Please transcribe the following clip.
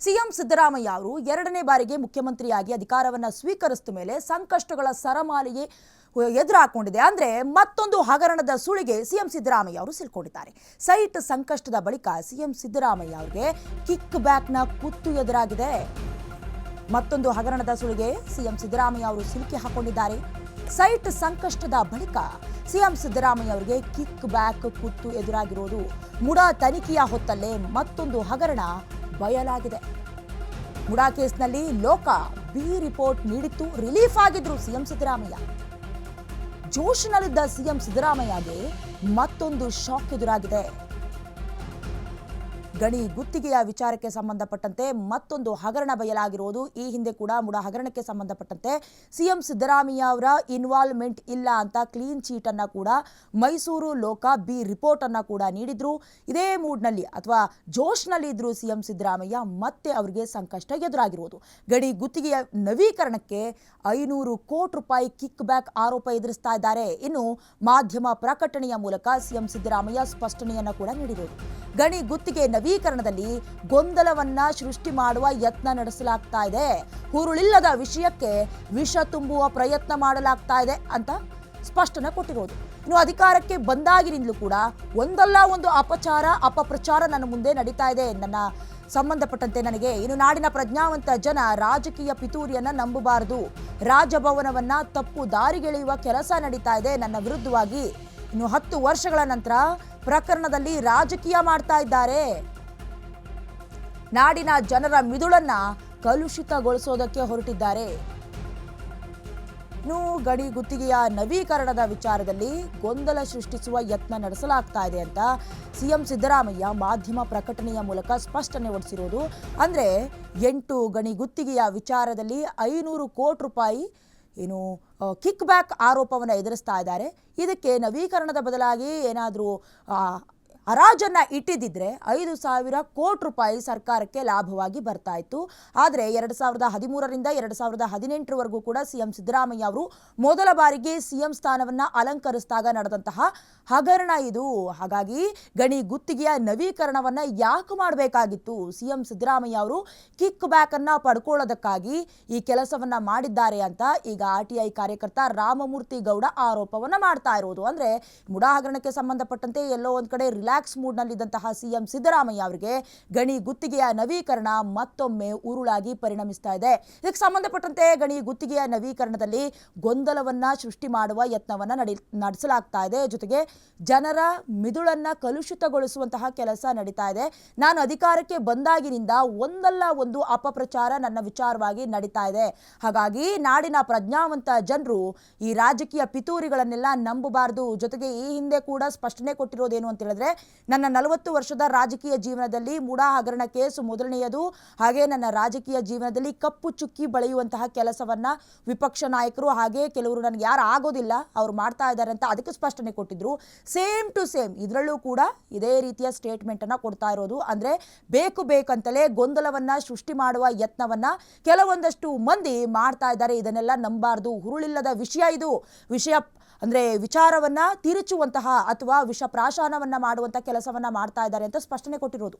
CM Siddaramaiah ಅವರು ಎರಡನೇ ಬಾರಿಗೆ ಮುಖ್ಯಮಂತ್ರಿಯಾಗಿ ಅಧಿಕಾರವನ್ನು ಸ್ವೀಕರಿಸಿದ ಮೇಲೆ ಸಂಕಷ್ಟಗಳ ಸರಮಾಲಿಗೆ ಎದುರು ಹಾಕೊಂಡಿದೆ ಅಂದ್ರೆ ಮತ್ತೊಂದು ಹಗರಣದ ಸುಳಿಗೆ ಸಿಎಂ ಸಿದ್ದರಾಮಯ್ಯ ಅವರು ಸಿಲ್ಕೊಂಡಿದ್ದಾರೆ. ಸೈಟ್ ಸಂಕಷ್ಟದ ಬಳಿಕ ಸಿಎಂ ಸಿದ್ದರಾಮಯ್ಯ ಅವರಿಗೆ ಕಿಕ್ ಬ್ಯಾಕ್ನ ಕುತ್ತು ಎದುರಾಗಿದೆ. ಮತ್ತೊಂದು ಹಗರಣದ ಸುಳಿಗೆ ಸಿಎಂ ಸಿದ್ದರಾಮಯ್ಯ ಅವರು ಸಿಲುಕಿ ಹಾಕೊಂಡಿದ್ದಾರೆ. ಸೈಟ್ ಸಂಕಷ್ಟದ ಬಳಿಕ ಸಿಎಂ ಸಿದ್ದರಾಮಯ್ಯ ಅವರಿಗೆ ಕಿಕ್ ಬ್ಯಾಕ್ ಕುತ್ತು ಎದುರಾಗಿರೋದು ಮುಡ ತನಿಖೆಯ ಹೊತ್ತಲ್ಲೇ ಮತ್ತೊಂದು ಹಗರಣ ಬಯಲಾಗಿದೆ ಮುಡಾ ಕೇಸ್ನಲ್ಲಿ ಲೋಕ ಬಿ ರಿಪೋರ್ಟ್ ನೀಡಿತ್ತು ರಿಲೀಫ್ ಆಗಿದ್ರು ಸಿಎಂ ಸಿದ್ದರಾಮಯ್ಯ. ಜೋಶಿನಲ್ಲಿದ್ದ ಸಿಎಂ ಸಿದ್ದರಾಮಯ್ಯಗೆ ಮತ್ತೊಂದು ಶಾಕ್ ಎದುರಾಗಿದೆ. ಗಣಿ ಗುತ್ತಿಗೆಯ ವಿಚಾರಕ್ಕೆ ಸಂಬಂಧಪಟ್ಟಂತೆ ಮತ್ತೊಂದು ಹಗರಣ ಬಯಲಾಗಿರುವುದು. ಈ ಹಿಂದೆ ಕೂಡ ಮುಡ ಹಗರಣಕ್ಕೆ ಸಂಬಂಧಪಟ್ಟಂತೆ ಸಿಎಂ ಸಿದ್ದರಾಮಯ್ಯ ಅವರ ಇನ್ವಾಲ್ವ್ಮೆಂಟ್ ಇಲ್ಲ ಅಂತ ಕ್ಲೀನ್ ಚೀಟ್ ಅನ್ನ ಕೂಡ ಮೈಸೂರು ಲೋಕ ಬಿ ರಿಪೋರ್ಟ್ ಅನ್ನ ಕೂಡ ನೀಡಿದ್ರು. ಇದೇ ಮೂಡ್ನಲ್ಲಿ ಅಥವಾ ಜೋಶ್ನಲ್ಲಿ ಇದ್ರು ಸಿಎಂ ಸಿದ್ದರಾಮಯ್ಯ ಮತ್ತೆ ಅವರಿಗೆ ಸಂಕಷ್ಟ ಎದುರಾಗಿರುವುದು. ಗಣಿ ಗುತ್ತಿಗೆಯ ನವೀಕರಣಕ್ಕೆ ಐನೂರು ಕೋಟಿ ರೂಪಾಯಿ ಕಿಕ್ ಬ್ಯಾಕ್ ಆರೋಪ ಎದುರಿಸ್ತಾ ಇದ್ದಾರೆ. ಇನ್ನು ಮಾಧ್ಯಮ ಪ್ರಕಟಣೆಯ ಮೂಲಕ ಸಿಎಂ ಸಿದ್ದರಾಮಯ್ಯ ಸ್ಪಷ್ಟನೆಯನ್ನ ಕೂಡ ನೀಡಿದರು ಗಣಿ ಗುತ್ತಿಗೆ ನವೀಕರಣದಲ್ಲಿ ಗೊಂದಲವನ್ನ ಸೃಷ್ಟಿ ಮಾಡುವ ಯತ್ನ ನಡೆಸಲಾಗ್ತಾ ಇದೆ. ಹುರುಳಿಲ್ಲದ ವಿಷಯಕ್ಕೆ ವಿಷ ತುಂಬುವ ಪ್ರಯತ್ನ ಮಾಡಲಾಗ್ತಾ ಇದೆ ಅಂತ ಸ್ಪಷ್ಟನೆ ಕೊಟ್ಟಿರೋದು. ಇನ್ನು ಅಧಿಕಾರಕ್ಕೆ ಬಂದಾಗಿನಿಂದಲೂ ಕೂಡ ಒಂದಲ್ಲ ಒಂದು ಅಪಚಾರ, ಅಪಪ್ರಚಾರ ನನ್ನ ಮುಂದೆ ನಡೀತಾ ಇದೆ. ನನ್ನ ಸಂಬಂಧಪಟ್ಟಂತೆ ನನಗೆ ಇನ್ನು ನಾಡಿನ ಪ್ರಜ್ಞಾವಂತ ಜನ ರಾಜಕೀಯ ಪಿತೂರಿಯನ್ನ ನಂಬಬಾರದು. ರಾಜಭವನವನ್ನ ತಪ್ಪು ದಾರಿಗೆಳೆಯುವ ಕೆಲಸ ನಡೀತಾ ಇದೆ ನನ್ನ ವಿರುದ್ಧವಾಗಿ. ಇನ್ನು ಹತ್ತು ವರ್ಷಗಳ ನಂತರ ಪ್ರಕರಣದಲ್ಲಿ ರಾಜಕೀಯ ಮಾಡ್ತಾ ಇದ್ದಾರೆ. ನಾಡಿನ ಜನರ ಮಿದುಳನ್ನ ಕಲುಷಿತಗೊಳಿಸೋದಕ್ಕೆ ಹೊರಟಿದ್ದಾರೆ. ಇನ್ನು ಗಡಿ ಗುತ್ತಿಗೆಯ ನವೀಕರಣದ ವಿಚಾರದಲ್ಲಿ ಗೊಂದಲ ಸೃಷ್ಟಿಸುವ ಯತ್ನ ನಡೆಸಲಾಗ್ತಾ ಇದೆ ಅಂತ ಸಿಎಂ ಸಿದ್ದರಾಮಯ್ಯ ಮಾಧ್ಯಮ ಪ್ರಕಟಣೆಯ ಮೂಲಕ ಸ್ಪಷ್ಟನೆ ಹೊರಡಿಸಿರೋದು. ಅಂದರೆ ಎಂಟು ಗಣಿ ಗುತ್ತಿಗೆಯ ವಿಚಾರದಲ್ಲಿ ಐನೂರು ಕೋಟಿ ರೂಪಾಯಿ ಏನು ಕಿಕ್ ಬ್ಯಾಕ್ ಆರೋಪವನ್ನು ಎದುರಿಸ್ತಾ ಇದ್ದಾರೆ. ಇದಕ್ಕೆ ನವೀಕರಣದ ಬದಲಾಗಿ ಏನಾದರೂ ಹರಾಜನ್ನ ಇಟ್ಟಿದ್ದಿದ್ರೆ ಐದು ಸಾವಿರ ಕೋಟಿ ರೂಪಾಯಿ ಸರ್ಕಾರಕ್ಕೆ ಲಾಭವಾಗಿ ಬರ್ತಾ ಇತ್ತು. ಆದರೆ ಎರಡು ಸಾವಿರದ ಹದಿಮೂರರಿಂದ ಎರಡು ಸಾವಿರದ ಹದಿನೆಂಟರವರೆಗೂ ಕೂಡ ಸಿಎಂ ಸಿದ್ದರಾಮಯ್ಯ ಅವರು ಮೊದಲ ಬಾರಿಗೆ ಸಿಎಂ ಸ್ಥಾನವನ್ನು ಅಲಂಕರಿಸಿದಾಗ ನಡೆದಂತಹ ಹಗರಣ ಇದು. ಹಾಗಾಗಿ ಗಣಿ ಗುತ್ತಿಗೆಯ ನವೀಕರಣವನ್ನು ಯಾಕೆ ಮಾಡಬೇಕಾಗಿತ್ತು? ಸಿಎಂ ಸಿದ್ದರಾಮಯ್ಯ ಅವರು ಕಿಕ್ ಬ್ಯಾಕನ್ನು ಪಡ್ಕೊಳ್ಳೋದಕ್ಕಾಗಿ ಈ ಕೆಲಸವನ್ನು ಮಾಡಿದ್ದಾರೆ ಅಂತ ಈಗ ಆರ್ ಟಿ ಐ ಕಾರ್ಯಕರ್ತ ರಾಮಮೂರ್ತಿ ಗೌಡ ಆರೋಪವನ್ನು ಮಾಡ್ತಾ ಇರೋದು. ಅಂದರೆ ಮುಡಾ ಹಗರಣಕ್ಕೆ ಸಂಬಂಧಪಟ್ಟಂತೆ ಎಲ್ಲೋ ಒಂದು ಕಡೆ ರಿಲ್ಯಾಕ್ಸ್ ಮೂಡ್ನಲ್ಲಿದ್ದಂತಹ ಸಿಎಂ ಸಿದ್ದರಾಮಯ್ಯ ಅವರಿಗೆ ಗಣಿ ಗುತ್ತಿಗೆಯ ನವೀಕರಣ ಮತ್ತೊಮ್ಮೆ ಉರುಳಾಗಿ ಪರಿಣಮಿಸ್ತಾ ಇದೆ. ಇದಕ್ಕೆ ಸಂಬಂಧಪಟ್ಟಂತೆ ಗಣಿ ಗುತ್ತಿಗೆಯ ನವೀಕರಣದಲ್ಲಿ ಗೊಂದಲವನ್ನ ಸೃಷ್ಟಿ ಮಾಡುವ ಯತ್ನವನ್ನ ನಡಿ, ನಡೆಸಲಾಗ್ತಾ ಇದೆ. ಜೊತೆಗೆ ಜನರ ಮಿದುಳನ್ನ ಕಲುಷಿತಗೊಳಿಸುವಂತಹ ಕೆಲಸ ನಡೀತಾ ಇದೆ. ನಾನು ಅಧಿಕಾರಕ್ಕೆ ಬಂದಾಗಿನಿಂದ ಒಂದಲ್ಲ ಒಂದು ಅಪಪ್ರಚಾರ ನನ್ನ ವಿಚಾರವಾಗಿ ನಡೀತಾ ಇದೆ. ಹಾಗಾಗಿ ನಾಡಿನ ಪ್ರಜ್ಞಾವಂತ ಜನರು ಈ ರಾಜಕೀಯ ಪಿತೂರಿಗಳನ್ನೆಲ್ಲ ನಂಬಬಾರದು. ಜೊತೆಗೆ ಈ ಹಿಂದೆ ಕೂಡ ಸ್ಪಷ್ಟನೆ ಕೊಟ್ಟಿರೋದೇನು ಅಂತ ಹೇಳಿದ್ರೆ ನನ್ನ ನಲವತ್ತು ವರ್ಷದ ರಾಜಕೀಯ ಜೀವನದಲ್ಲಿ ಮೂಡಾ ಹಗರಣ ಕೇಸು ಮೊದಲನೆಯದು. ಹಾಗೆ ನನ್ನ ರಾಜಕೀಯ ಜೀವನದಲ್ಲಿ ಕಪ್ಪು ಚುಕ್ಕಿ ಬಳೆಯುವಂತಹ ಕೆಲಸವನ್ನ ವಿಪಕ್ಷ ನಾಯಕರು ಹಾಗೆ ಕೆಲವರು ನನಗೆ ಯಾರು ಆಗೋದಿಲ್ಲ, ಅವ್ರು ಮಾಡ್ತಾ ಇದ್ದಾರೆ ಅಂತ ಅದಕ್ಕೆ ಸ್ಪಷ್ಟನೆ ಕೊಟ್ಟಿದ್ರು. ಸೇಮ್ ಟು ಸೇಮ್ ಇದರಲ್ಲೂ ಕೂಡ ಇದೇ ರೀತಿಯ ಸ್ಟೇಟ್ಮೆಂಟ್ ಅನ್ನ ಕೊಡ್ತಾ ಇರೋದು. ಅಂದ್ರೆ ಬೇಕು ಬೇಕಂತಲೇ ಗೊಂದಲವನ್ನ ಸೃಷ್ಟಿ ಮಾಡುವ ಯತ್ನವನ್ನ ಕೆಲವೊಂದಷ್ಟು ಮಂದಿ ಮಾಡ್ತಾ ಇದ್ದಾರೆ. ಇದನ್ನೆಲ್ಲ ನಂಬಾರ್ದು. ಹುರುಳಿಲ್ಲದ ವಿಷಯ ಇದು. ವಿಷಯ ಅಂದ್ರೆ ವಿಚಾರವನ್ನ ತಿರುಚುವಂತಹ ಅಥವಾ ವಿಷ ಪ್ರಾಶಾನವನ್ನು ಮಾಡುವಂತ ಕೆಲಸವನ್ನ ಮಾಡ್ತಾ ಇದ್ದಾರೆ ಅಂತ ಸ್ಪಷ್ಟನೆ ಕೊಟ್ಟಿರೋದು.